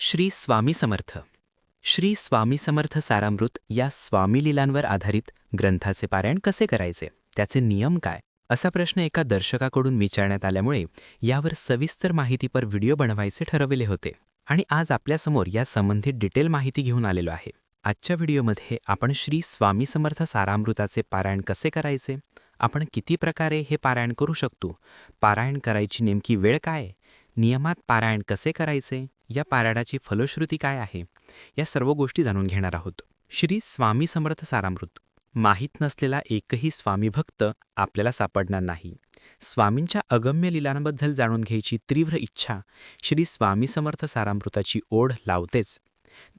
श्री स्वामी समर्थ. श्री स्वामी समर्थ सारामृत या स्वामी लिलांवर आधारित ग्रंथाचे पारायण कसे करायचे? त्याचे नियम काय? असा प्रश्न एका दर्शकाकडून विचारण्यात आल्यामुळे यावर सविस्तर माहितीपर व्हिडिओ बनवायचे ठरविले होते. आणि आज आपल्यासमोर या संबंधित डिटेल माहिती घेऊन आलेलो आहे. आजच्या व्हिडिओमध्ये आपण श्री स्वामी समर्थ सारामृताचे पारायण कसे करायचे? आपण किती प्रकारे हे पारायण करू शकतो? पारायण करायची नेमकी वेळ काय? नियमात पारायण कसे करायचे? या पारायणाची फलश्रुती काय आहे? या सर्व गोष्टी जाणून घेणार आहोत. श्री स्वामी समर्थ सारामृत. माहीत नसलेला एकही स्वामी भक्त आपल्याला सापडणार नाही. स्वामींच्या अगम्य लिलांबद्दल जाणून घ्यायची तीव्र इच्छा श्री स्वामी समर्थ सारामृताची ओढ लावतेच.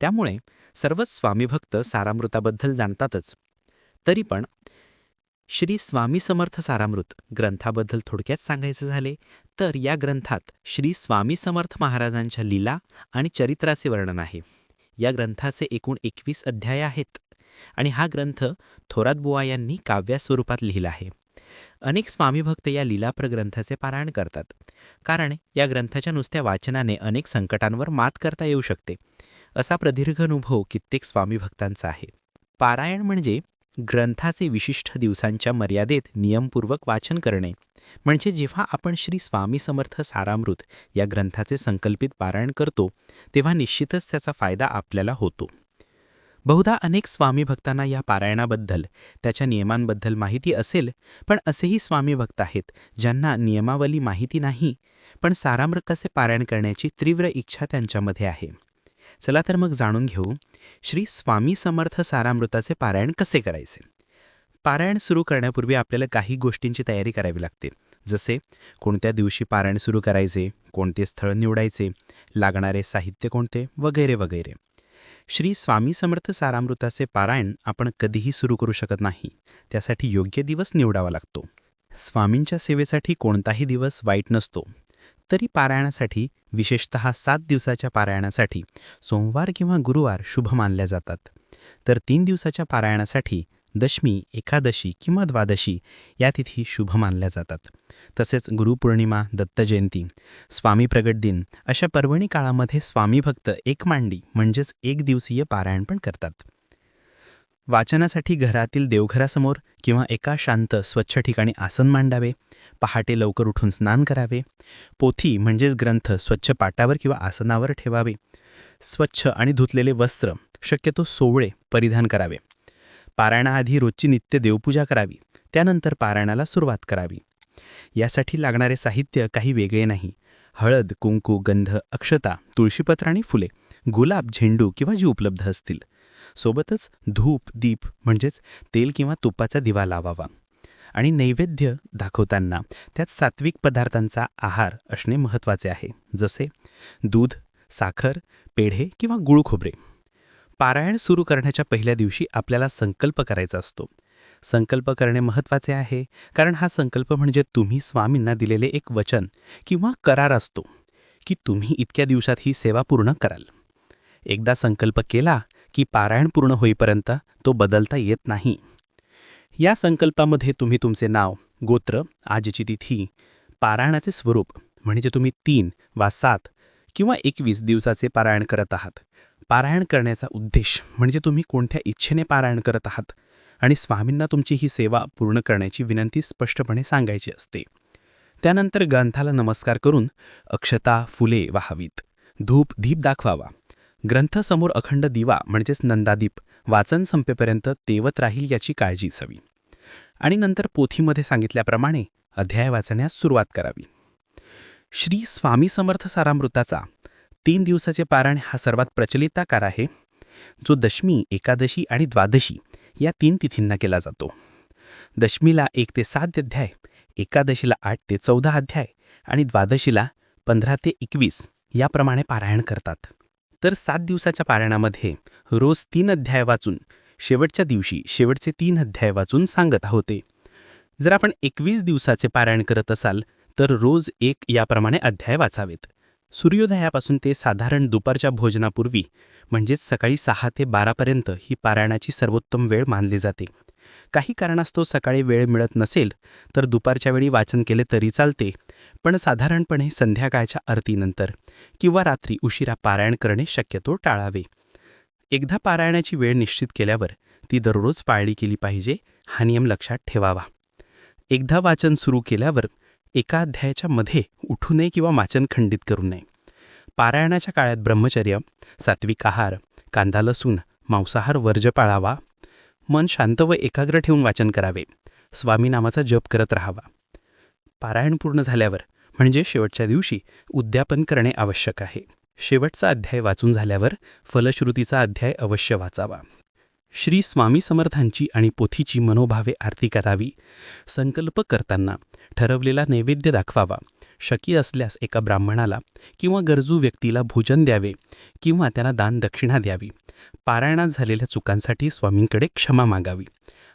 त्यामुळे सर्वच स्वामीभक्त सारामृताबद्दल जाणतातच. तरी पण श्री स्वामी समर्थ सारामृत ग्रंथाबद्दल थोडक्यात सांगायचे झाले तर या ग्रंथात श्री स्वामी समर्थ महाराजांच्या लीला आणि चरित्राचे वर्णन आहे. या ग्रंथाचे एकूण एकवीस अध्याय आहेत आणि हा ग्रंथ थोरात बुवा यांनी काव्यास्वरूपात लिहिला आहे. अनेक स्वामीभक्त या लीलाप्र ग्रंथाचे पारायण करतात. कारण या ग्रंथाच्या नुसत्या वाचनाने अनेक संकटांवर मात करता येऊ शकते. असा प्रदीर्घ अनुभव कित्येक स्वामीभक्तांचा आहे. पारायण म्हणजे ग्रंथाचे विशिष्ट दिवसांच्या मर्यादेत नियमपूर्वक वाचन करणे. म्हणजे जेव्हा आपण श्री स्वामी समर्थ सारामृत या ग्रंथाचे संकल्पित पारायण करतो तेव्हा निश्चितच त्याचा फायदा आपल्याला होतो. बहुधा अनेक स्वामी भक्तांना या पारायणाबद्दल त्याच्या नियमांबद्दल माहिती असेल पण असेही स्वामी भक्त आहेत ज्यांना नियमावली माहिती नाही पण सारामृताचे पारायण करण्याची तीव्र इच्छा त्यांच्यामध्ये आहे. चला तर मग जाणून घेऊ श्री स्वामी समर्थ सारामृताचे पारायण कसे करायचे? पारायण सुरू करण्यापूर्वी आपल्याला काही गोष्टींची तयारी करावी लागते. जसे कोणत्या दिवशी पारायण सुरू करायचे कोणते स्थळ निवडायचे लागणारे साहित्य कोणते वगैरे वगैरे. श्री स्वामी समर्थ सारामृताचे पारायण आपण कधीही सुरू करू शकत नाही. त्यासाठी योग्य दिवस निवडावा लागतो. स्वामींच्या सेवेसाठी कोणताही दिवस वाईट नसतो. तरी पारायणासाठी विशेषत सात दिवसाच्या पारायणासाठी सोमवार किंवा गुरुवार शुभ मानल्या जातात. तर तीन दिवसाच्या पारायणासाठी दशमी एकादशी किंवा द्वादशी या तिथी शुभ मानल्या जातात. तसेच गुरुपौर्णिमा दत्तजयंती स्वामी प्रगट दिन अशा पर्वणी काळामध्ये स्वामी भक्त एक मांडी म्हणजेच एक दिवसीय पारायण पण करतात. वाचनासाठी घरातील देवघरासमोर किंवा एका शांत स्वच्छ ठिकाणी आसन मांडावे पहाटे लवकर उठून स्नान करावे. पोथी म्हणजेच ग्रंथ स्वच्छ पाटावर किंवा आसनावर ठेवावे. स्वच्छ आणि धुतलेले वस्त्र शक्यतो सोवळे परिधान करावे. पारायणाआधी रोजची नित्य देवपूजा करावी. त्यानंतर पारायणाला सुरुवात करावी. यासाठी लागणारे साहित्य काही वेगळे नाही. हळद कुंकू गंध अक्षता तुळशीपत्र आणि फुले गुलाब झेंडू किंवा जी उपलब्ध असतील. सोबतच धूप दीप म्हणजेच तेल किंवा तुपाचा दिवा लावावा. आणि नैवेद्य दाखवताना त्यात सात्विक पदार्थांचा आहार असणे महत्त्वाचे आहे जसे दूध साखर पेढे किंवा गुळ खोबरे पारायण सुरू करण्याच्या पहिल्या दिवशी आपल्याला संकल्प करायचा असतो. संकल्प करणे महत्त्वाचे आहे कारण हा संकल्प म्हणजे तुम्ही स्वामींना दिलेले एक वचन किंवा करार असतो की तुम्ही इतक्या दिवसात ही सेवा पूर्ण कराल. एकदा संकल्प केला की पारायण पूर्ण होईपर्यंत तो बदलता येत नाही. या संकल्पामध्ये तुम्ही तुमचे नाव गोत्र आजची तिथी पारायणाचे स्वरूप म्हणजे तुम्ही तीन वा सात किंवा एकवीस दिवसाचे पारायण करत आहात. पारायण करण्याचा उद्देश म्हणजे तुम्ही कोणत्या इच्छेने पारायण करत आहात आणि स्वामींना तुमची ही सेवा पूर्ण करण्याची विनंती स्पष्टपणे सांगायची असते. त्यानंतर ग्रंथाला नमस्कार करून अक्षता फुले वाहावीत. धूप दीप दाखवावा. ग्रंथासमोर अखंड दिवा म्हणजेच नंदादीप वाचन संपेपर्यंत तेवत राहील याची काळजी असावी. आणि नंतर पोथीमध्ये सांगितल्याप्रमाणे अध्याय वाचण्यास सुरुवात करावी. श्री स्वामी समर्थ सारामृताचा तीन दिवसाचे पारायण हा सर्वात प्रचलित आकार आहे जो दशमी एकादशी आणि द्वादशी या तीन तिथींना केला जातो. दशमीला एक ते सात अध्याय एकादशीला आठ ते चौदा अध्याय आणि द्वादशीला पंधरा ते एकवीस याप्रमाणे पारायण करतात. तर सात दिवसाच्या पारायणामध्ये रोज तीन अध्याय वाचून शेवटच्या दिवशी शेवटचे तीन अध्याय वाचून सांगत होते जर आपण एकवीस दिवसाचे पारायण करत असाल तर रोज एक याप्रमाणे अध्याय वाचावेत. सूर्योदयापासून ते साधारण दुपारच्या भोजनापूर्वी म्हणजेच सकाळी सहा ते बारापर्यंत ही पारायणाची सर्वोत्तम वेळ मानली जाते. काही कारणास्तव सकाळी वेळ मिळत नसेल तर दुपारच्या वेळी वाचन केले तरी चालते पण साधारणपणे संध्याकाळच्या आरतीनंतर किंवा रात्री उशिरा पारायण करणे शक्यतो टाळावे. एकदा पारायणाची वेळ निश्चित केल्यावर ती दररोज पाळली केली पाहिजे हा नियम लक्षात ठेवावा. एकदा वाचन सुरू केल्यावर एका अध्यायाच्या मध्ये उठू नये किंवा वाचन खंडित करू नये. पारायणाच्या काळात ब्रह्मचर्य सात्विक आहार कांदा लसूण मांसाहार वर्ज पाळावा. मन शांत व एकाग्र ठेवून वाचन करावे. स्वामी नामाचा जप करत राहावा. पारायण पूर्ण झाल्यावर म्हणजे शेवटच्या दिवशी उद्यापन करणे आवश्यक आहे. शेवटचा अध्याय वाचून झाल्यावर फलश्रुतीचा अध्याय अवश्य वाचावा. श्री स्वामी समर्थांची आणि पोथीची मनोभावे आरती करावी संकल्प करताना ठरवलेला नैवेद्य दाखवावा शक्य असल्यास एका ब्राह्मणाला किंवा गरजू व्यक्तीला भोजन द्यावे किंवा त्यांना दान दक्षिणा द्यावी पारायणात झालेल्या चुकांसाठी स्वामींकडे क्षमा मागावी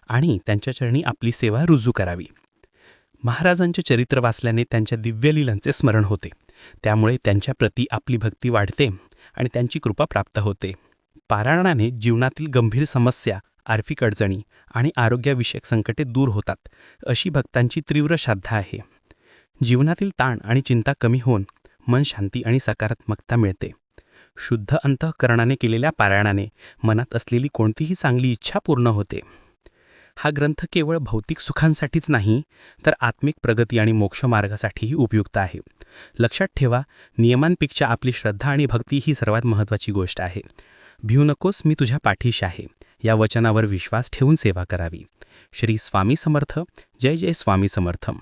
आणि त्यांच्या चरणी आपली सेवा रुजू करावी. महाराजांचे चरित्र वाचल्याने त्यांच्या दिव्यलीलांचे स्मरण होते. त्यामुळे त्यांच्याप्रती आपली भक्ती वाढते आणि त्यांची कृपा प्राप्त होते. पारायणाने जीवनातील गंभीर समस्या आर्थिक अडचणी आणि आरोग्याविषयक संकटे दूर होतात अशी भक्तांची तीव्र श्रद्धा आहे. जीवनातील ताण आणि चिंता कमी होऊन मन शांती आणि सकारात्मकता मिळते. शुद्ध अंतःकरणाने केलेल्या पारायणाने मनात असलेली कोणतीही चांगली इच्छा पूर्ण होते. हा ग्रंथ केवळ भौतिक सुखांसाठीच नाही तर आत्मिक प्रगती आणि मोक्षमार्गासाठीही उपयुक्त आहे. लक्षात ठेवा नियमांपेक्षा आपली श्रद्धा आणि भक्ती ही सर्वात महत्त्वाची गोष्ट आहे. भिऊ नकोस मी तुझ्या पाठीशी आहे. या वचनावर विश्वास ठेवून सेवा करावी. श्री स्वामी समर्थ. जय जय स्वामी समर्थम.